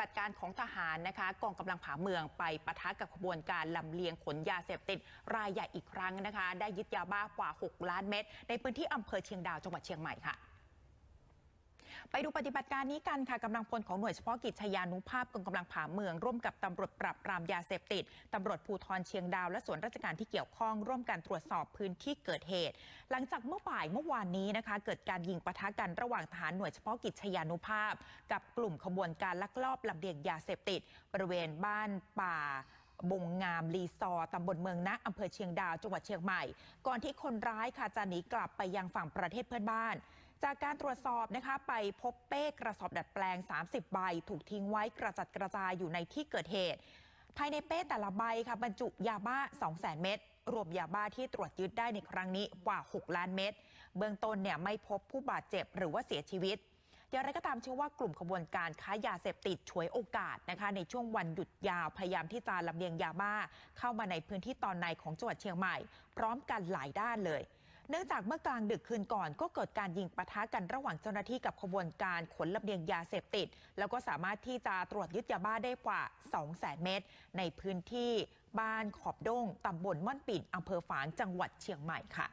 บัติการของทหารนะคะกองกำลังผาเมืองไปปะทะกับขบวนการลำเลียงขนยาเสพติดรายใหญ่อีกครั้งนะคะ ได้ยึดยาบ้ากว่า 6 ล้านเม็ดในพื้นที่อำเภอเชียงดาวจังหวัดเชียงใหม่ค่ะ ไปดูปฏิบัติการนี้กันค่ะกำลังพลของหน่วยเฉพาะกิจชายานุภาพกองกำลังผาเมือง ร่วมกับตำรวจปราบปรามยาเสพติดตำรวจภูธรเชียงดาวและส่วนราชการที่เกี่ยวข้อง ร่วมกันตรวจสอบพื้นที่เกิดเหตุ หลังจากเมื่อบ่ายเมื่อวานนี้นะคะ เกิดการยิงปะทะกันระหว่างทหารหน่วยเฉพาะกิจชายานุภาพ กับกลุ่มขบวนการลักลอบลำเลียงยาเสพติดบริเวณบ้านป่าบงงามรีซอร์ตำบลเมืองนะอำเภอเชียงดาว จังหวัดเชียงใหม่ ก่อนที่คนร้ายค่ะจะหนีกลับไปยังฝั่งประเทศเพื่อนบ้าน จากการตรวจสอบนะคะ ไปพบเป้กระสอบดัดแปลง 30 ใบ ถูกทิ้งไว้กระจัดกระจายอยู่ในที่เกิดเหตุ ภายในเป้แต่ละใบค่ะบรรจุยาบ้า 200,000 เม็ดรวมยาบ้าที่ตรวจยึดได้ในครั้งนี้กว่า 6 ล้านเม็ดเบื้องต้นเนี่ยไม่พบผู้บาดเจ็บหรือว่าเสียชีวิตอย่างไรก็ตามเชื่อว่ากลุ่มขบวนการค้ายาเสพติดฉวยโอกาสนะคะ ในช่วงวันหยุดยาวพยายามที่จะลำเลียงยาบ้า เข้ามาในพื้นที่ตอนในของจังหวัดเชียงใหม่ พร้อมกันหลายด้านเลย เนื่องจากเมื่อกลางดึกคืนก่อน ก็เกิดการยิงปะทะกันระหว่างเจ้าหน้าที่กับขบวนการขนลำเลียงยาเสพติด แล้วก็สามารถที่จะตรวจยึดยาบ้าได้กว่า 200,000 เม็ดในพื้นที่บ้านขอบด้งตำบลม่อนปิ่นอำเภอฝางจังหวัดเชียงใหม่ค่ะ